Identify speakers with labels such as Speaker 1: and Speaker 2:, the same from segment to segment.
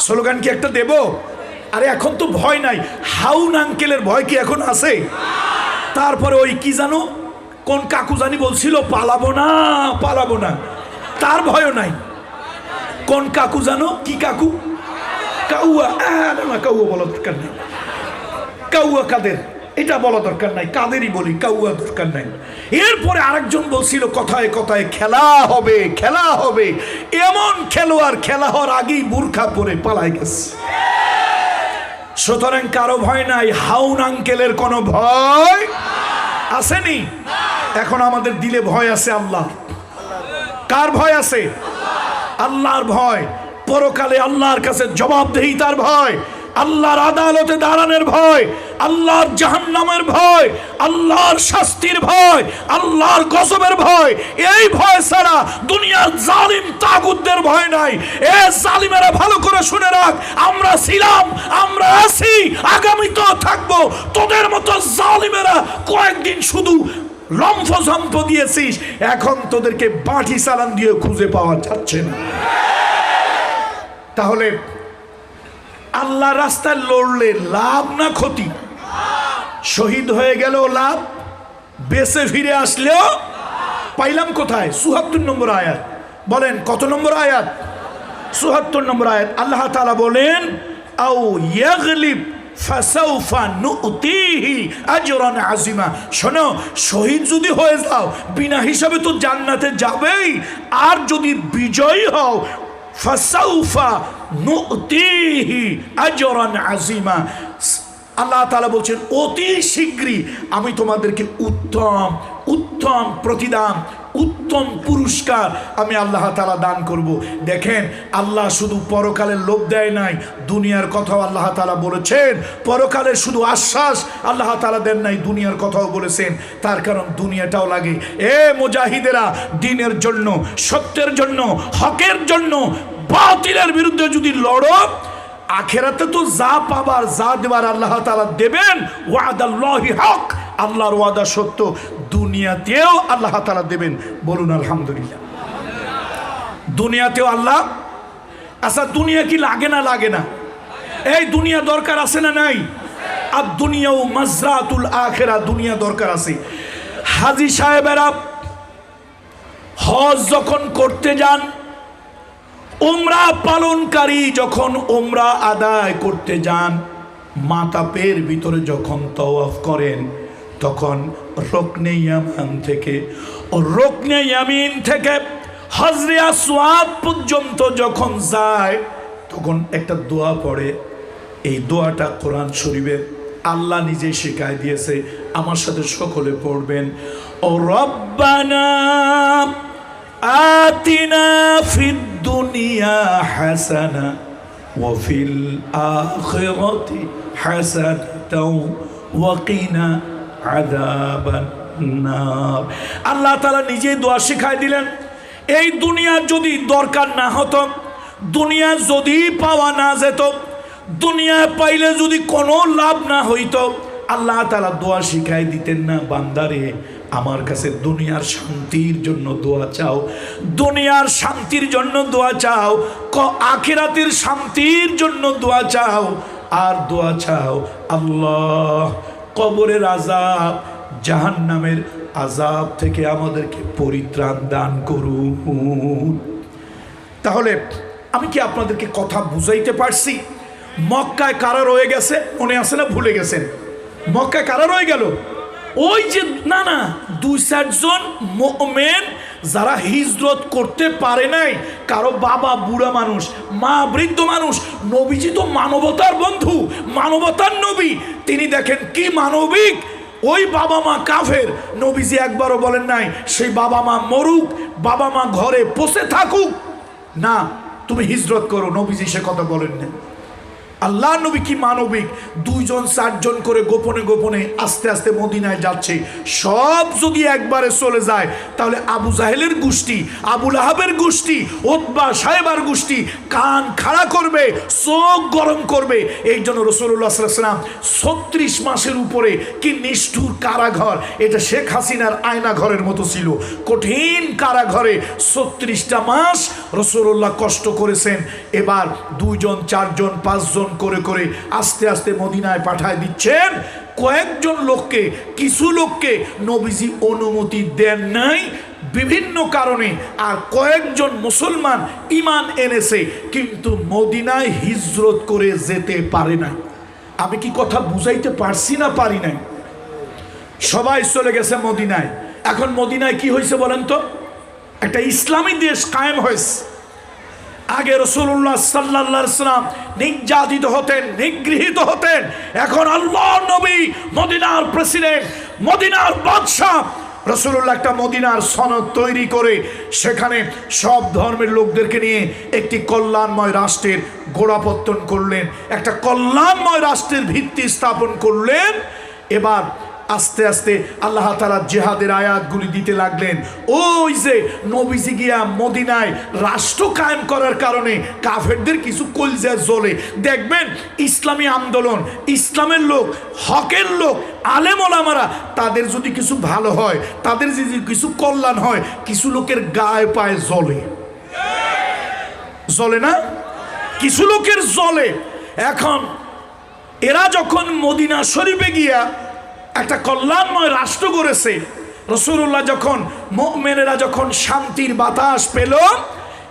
Speaker 1: Slogan কি একটা দেব? আরে এখন তো ভয় নাই। হাউন আঙ্কেলের ভয় কি এখন আছে? তারপরে ওই কি জানো? কোন কাকু জানি বলছিল, পালাবো না পালাবো না। তার ভয়ও নাই। কোন কাকু জানো? কি কাকু? কাউয়া। না, কাউয়া বলার দরকার নেই। কাউয়া কাদের? এটা বলা দরকার নাই, কাদেরই বলি কাউয়া দরকার নাই। এরপরে আরেকজন বলছিল, কথায় কথায়, খেলা হবে খেলা হবে। এমন খেলোয়াড় খেলা হওয়ার আগেই বুর্খা পরে পালায় গেছে। সুতরাং কারও ভয় নাই, হাউন আঙ্কেলের কোনো ভয় আসেনি? এখন আমাদের দিলে ভয় আছে আল্লাহ। কার ভয় আছে? আল্লাহর ভয়। পরকালে আল্লাহর কাছে জবাবদেহি তার ভয়। আল্লাহর আদালতে দাঁড়ানোর ভয়। আল্লাহর জাহান্নামের ভয়, আল্লাহর শাস্তির ভয়, আল্লাহর গজবের ভয়। এই ভয় ছাড়া দুনিয়ার জালিম তাগুদদের ভয় নাই। এ জালিমেরা ভালো করে শুনে রাখ, আমরা ছিলাম, আমরা আছি আগামী তো থাকব। তোদের মতো জালিমেরা কয়েকদিন শুধু লম্ফ দিয়েছিস, এখন তোদেরকে বাটি চালান দিয়ে খুঁজে পাওয়া যাচ্ছে না। তাহলে আল্লাহ রাস্তায় লড়লে লাভ না ক্ষতি? শহীদ হয়ে গেল, লাভ। বেঁচে ফিরে আসলেও পাইলাম কোথায়? সুহাত্তর নম্বর আয়াত। বলেন, কত নম্বর আয়াত? সুহাত্তর নম্বর আয়াত। আল্লাহ তালা বলেন শোনো, শহীদ যদি হয়ে যাও, বিনা হিসাবে তো যাবেই। আর যদি বিজয়ী হও, ফাসাউফা নুতিহি আজরান আজিমা আল্লাহ তালা বলছেন, অতি শীঘ্রই আমি তোমাদেরকে উত্তম উত্তম প্রতিদান, উত্তম পুরস্কার আমি আল্লাহ তালা দান করব। দেখেন, আল্লাহ শুধু পরকালের লোভ দেয় নাই, দুনিয়ার কথাও আল্লাহ তালা বলেছেন। পরকালের শুধু আশ্বাস আল্লাহ তালা দেন নাই, দুনিয়ার কথাও বলেছেন। তার কারণ দুনিয়াটাও লাগে। এ মুজাহিদেরা, দিনের জন্য, সত্যের জন্য, হকের জন্য, বাতিলের বিরুদ্ধে যদি লড়ো আখেরাতে তো যা পাবার যা দেবার আল্লাহ তালা দেবেন, ওয়াদাল্লাহি হক। আল্লাহর ওয়াদা সত্য, দুনিয়াতেও আল্লাহ তালা দেবেন। বলুন, আলহামদুলিল্লাহ। দুনিয়াতেও আল্লাহ? আচ্ছা দুনিয়া কি লাগে না লাগে না? এই দুনিয়া দরকার আছে না নাই? আর দুনিয়াও মাজরাতুল আখেরা, দুনিয়া দরকার আছে। হাজি সাহেবেরা হজ যখন করতে যান ওমরা পালনকারী যখন ওমরা আদায় করতে যান মাতাপের ভিতরে যখন তওয়াফ করেন, তখন রকনে ইয়ামান থেকে ও রকনে ইয়ামিন থেকে হজরে আসওয়াদ পর্যন্ত যখন যায়, তখন একটা দোয়া পড়ে। এই দোয়াটা কোরআন শরীফের আল্লাহ নিজে শেখায় দিয়েছে। আমার সাথে সকলে পড়বেন। ও রব্বানা آتنا في الدنيا حسنة وفي الآخرة حسنة وقنا عذاب النار আল্লাহ তালা নিজেই দোয়া শিখাই দিলেন এই দুনিয়া যদি দরকার না হতো দুনিয়া যদি পাওয়া না যেত দুনিয়া পাইলে যদি কোনো লাভ না হইতো আল্লাহ তালা দোয়া শিখাই দিতেন না বান্দারে আমার কাছে দুনিয়ার শান্তির জন্য দোয়া চাও, দুনিয়ার শান্তির জন্য দোয়া চাও, ক আখিরাতের শান্তির জন্য দোয়া চাও, আর দোয়া চাও, আল্লাহ, কবরের আজাব জাহান নামের আজাব থেকে আমাদেরকে পরিত্রাণ দান করুন। তাহলে আমি কি আপনাদেরকে কথা বুঝাইতে পারছি? মক্কায় কারা রয়ে গেছে? মনে আছে না ভুলে গেছেন? মক্কায় কারা রয়ে গেল? ওই যে, না না, দুই, চারজন মোমেন যারা হিজরত করতে পারে নাই, কারও বাবা বুড়া মানুষ, মা বৃদ্ধ মানুষ, নবীজি তো মানবতার বন্ধু, মানবতার নবী। তিনি দেখেন কি মানবিক, ওই বাবা মা কাফের। নবীজি একবারও বলেন নাই, সেই বাবা মা মরুক, বাবা মা ঘরে বসে থাকুক। না, তুমি হিজরত করো, নবীজি সে কথা বলেন না আল্লাহ নবী কি মানবিক? দুইজন, চারজন করে গোপনে গোপনে আস্তে আস্তে মদিনায় যাচ্ছে। সব যদি একবারে চলে যায়, তাহলে আবু জাহেলের গোষ্ঠী আবুল আহাবের গোষ্ঠী, ওতবা সাহেবার গোষ্ঠী কান খাড়া করবে, চোখ গরম করবে। এই জন্য রসুল্লাহ সাল্লাম ছত্রিশ মাসের উপরে কি নিষ্ঠুর কারাঘর? এটা শেখ হাসিনার আয়না ঘরের মতো ছিল। কঠিন কারাঘরে ছত্রিশটা মাস রসুল্লাহ কষ্ট করেছেন। এবার দুইজন, চারজন, পাঁচজন করে করে আস্তে আস্তে মদিনায় পাঠায় দিচ্ছেন। কয়েকজন লোককে, কিছু লোককে নবীজি অনুমতি দেন নাই। বিভিন্ন কারণে আর কয়েকজন মুসলমান ইমান এনেছে, কিন্তু মদিনায় হিজরত করে যেতে পারে না আমি কি কথা বুঝাইতে পারছি না পারি নাই? সবাই চলে গেছে মদিনায়। এখন মদিনায় কি হয়েছে বলেন তো? একটা ইসলামী দেশ কায়েম হয়েছে। আগে রসুল্লাহ সাল্লাহ সাল্লাম নির্যাতিত হতেন, নিগৃহীত হতেন। এখন আল্লাহ নবী, মদিনার প্রেসিডেন্ট, মদিনার বাদশাহ রসুল্লাহ একটা মদিনার সনদ তৈরি করে সেখানে সব ধর্মের লোকদেরকে নিয়ে একটি কল্যাণময় রাষ্ট্রের গোড়াপত্তন করলেন, একটা কল্যাণময় রাষ্ট্রের ভিত্তি স্থাপন করলেন। এবার আস্তে আস্তে আল্লাহ তালা জেহাদের আয়াতগুলি দিতে লাগলেন। ওই যে নবীজি গিয়া মদিনায় রাষ্ট্র কায়েম করার কারণে কাফেরদের কিছু কলজা জ্বলে। দেখবেন ইসলামী আন্দোলন, ইসলামের লোক, হকের লোক আলেম ওলামারা তাদের যদি কিছু ভালো হয়, তাদের যদি কিছু কল্যাণ হয়, কিছু লোকের গায়ে পায়ে জ্বলে। জ্বলে না? কিছু লোকের জ্বলে। এখন এরা যখন মদিনা শরীফে গিয়া একটা কল্যাণময় রাষ্ট্র গড়েছে। রসুল্লাহ যখন মেনেরা যখন শান্তির বাতাস পেল,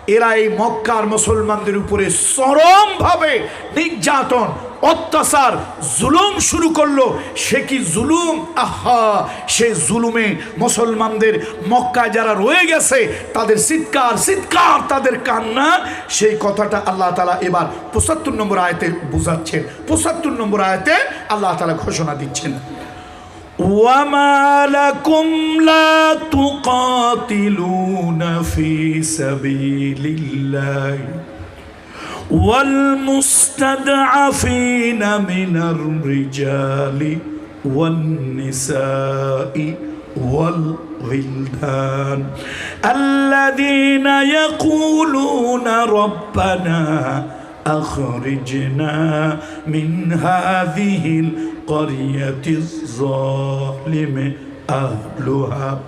Speaker 1: এরা এই মক্কার মুসলমানদের উপরে চরমভাবে নির্যাতন, অত্যাচার, জুলুম শুরু করল। সে কি জুলুম? আহা! সে জুলুমে মুসলমানদের মক্কায় যারা রয়ে গেছে, তাদের চিৎকার চিৎকার, তাদের কান্না। সেই কথাটা আল্লাহ তালা এবার পঁচাত্তর নম্বর আয়তে বুঝাচ্ছেন। পঁচাত্তর নম্বর আয়তে আল্লাহ তালা ঘোষণা দিচ্ছেন। وما لكم لا تقاتلون في سبيل الله والمستضعفين من الرجال والنساء والغلدان الذين يقولون ربنا أخرجنا من هذه القرية الظالم أهلها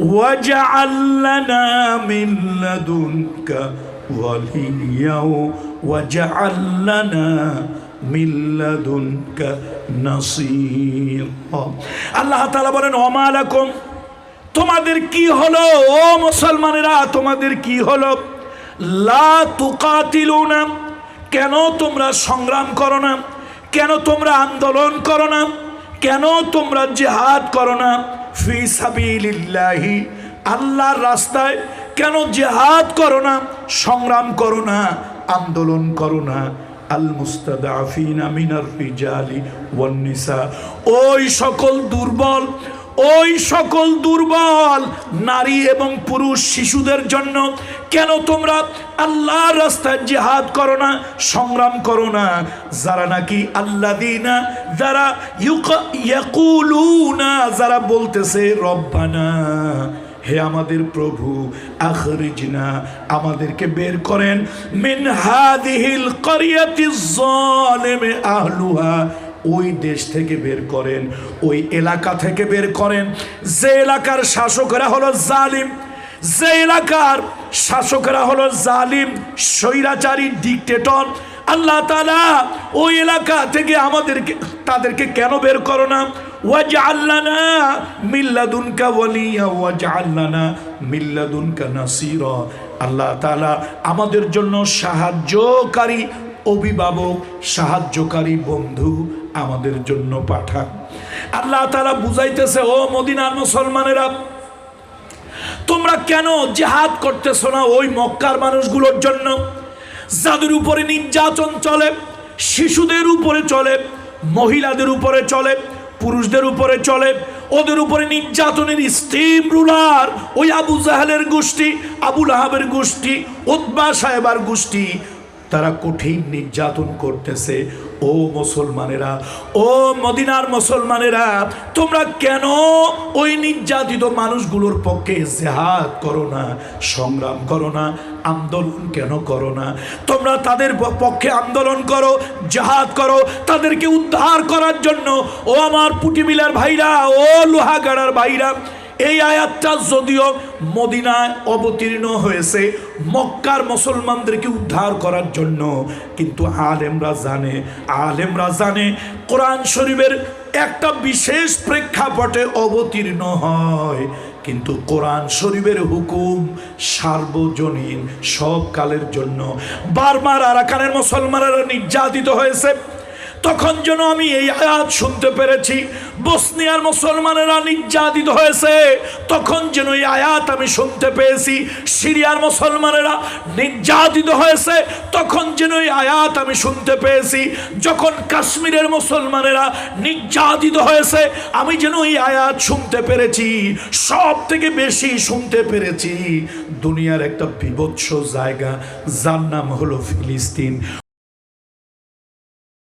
Speaker 1: واجعل لنا من لدنك وليا واجعل لنا من لدنك نصيرا الله تعالى বলেন ওমা লাকুম তোমাদের কি হলো ও মুসলমানেরা তোমাদের কি হলো লা তুকাতিলুনা কেন তোমরা সংগ্রাম করো না? কেন তোমরা আন্দোলন করো না? কেন তোমরা জেহাদ করো না? ফি সাবিলিল্লাহি, আল্লাহর রাস্তায় কেন জেহাদ করো না? সংগ্রাম করো না, আন্দোলন করো না। আল মুস্তাদাফিনা মিনার রিজালি ওয়ান নিসা ওই সকল দুর্বল ওই সকল দুর্বল নারী এবং পুরুষ শিশুদের জন্য কেন তোমরা আল্লাহর রাস্তায় জেহাদ করো না, সংগ্রাম করো না? যারা নাকি আল্লাহ দিনা যারা ইয়াকুলুনা, যারা বলতেছে, রব্বানা, হে আমাদের প্রভু, আখরিজনা, আমাদেরকে বের করেন, মিন হাদিহিল করিয়াতি জালিমে আহলুহা। ওই দেশ থেকে বের করেন, ওই এলাকা থেকে বের করেন। যে এলাকার শাসকরা হলো জালিম, যে এলাকার শাসকরা হলো জালিম, স্বৈরাচারী, ডিকটেটর, আল্লাহ তালা ওই এলাকা থেকে আমাদেরকে, তাদেরকে কেন বের করো না? আল্লাহ আমাদের জন্য সাহায্যকারী অভিভাবক, সাহায্যকারী বন্ধু আমাদের জন্য পাঠান আল্লাহ তাআলা বুঝাইতেছে, ও মদিনার মুসলমানেরা, তোমরা কেন জেহাদ করতেছো না ওই মক্কার মানুষগুলোর জন্য? যাদের উপরে নির্যাতন চলে, শিশুদের উপরে চলে, মহিলাদের উপরে চলে, পুরুষদের উপরে চলে, ওদের উপরে নির্যাতনের স্টিম রুলার ওই আবু জাহালের গোষ্ঠী আবুল আহাবের গোষ্ঠী ওতবা সাহেবার গোষ্ঠী তারা কঠিন নির্যাতন করতেছে। ও মুসলমানেরা, ও মদিনার মুসলমানেরা, তোমরা কেন ওই নির্যাতিত মানুষগুলোর পক্ষে জেহাদ করো না, সংগ্রাম করো না, আন্দোলন কেন করো না? তোমরা তাদের পক্ষে আন্দোলন করো, জাহাদ করো, তাদেরকে উদ্ধার করার জন্য, ও আমার পুটিবিলার ভাইরা, ও লোহাগাড়ার ভাইরা এই আয়াতটা যদিও মদিনায় অবতীর্ণ হয়েছে, মক্কার মুসলমানদেরকে উদ্ধার করার জন্য, কিন্তু আলেমরা জানে আলেমরা জানে কোরআন শরীফের একটা বিশেষ প্রেক্ষাপটে অবতীর্ণ হয়, কিন্তু কোরআন শরীফের হুকুম সার্বজনীন, সব কালের জন্য। বারবার আরাকানের মুসলমানেরা নির্যাতিত হয়েছে। তখন যেন আমি এই আয়াত শুনতে পেরেছি। বসনিয়ার মুসলমানেরা নির্যাতিত হয়েছে। তখন যেন এই আয়াত আমি শুনতে পেয়েছি। সিরিয়ার মুসলমানেরা নির্যাতিত হয়েছে। তখন যেন এই আয়াত আমি শুনতে পেয়েছি। যখন কাশ্মীরের মুসলমানেরা নির্যাতিত হয়েছে, আমি যেন এই আয়াত শুনতে পেরেছি। সব থেকে বেশি শুনতে পেরেছি। দুনিয়ার একটা বিভৎস জায়গা, যার নাম হলো ফিলিস্তিন।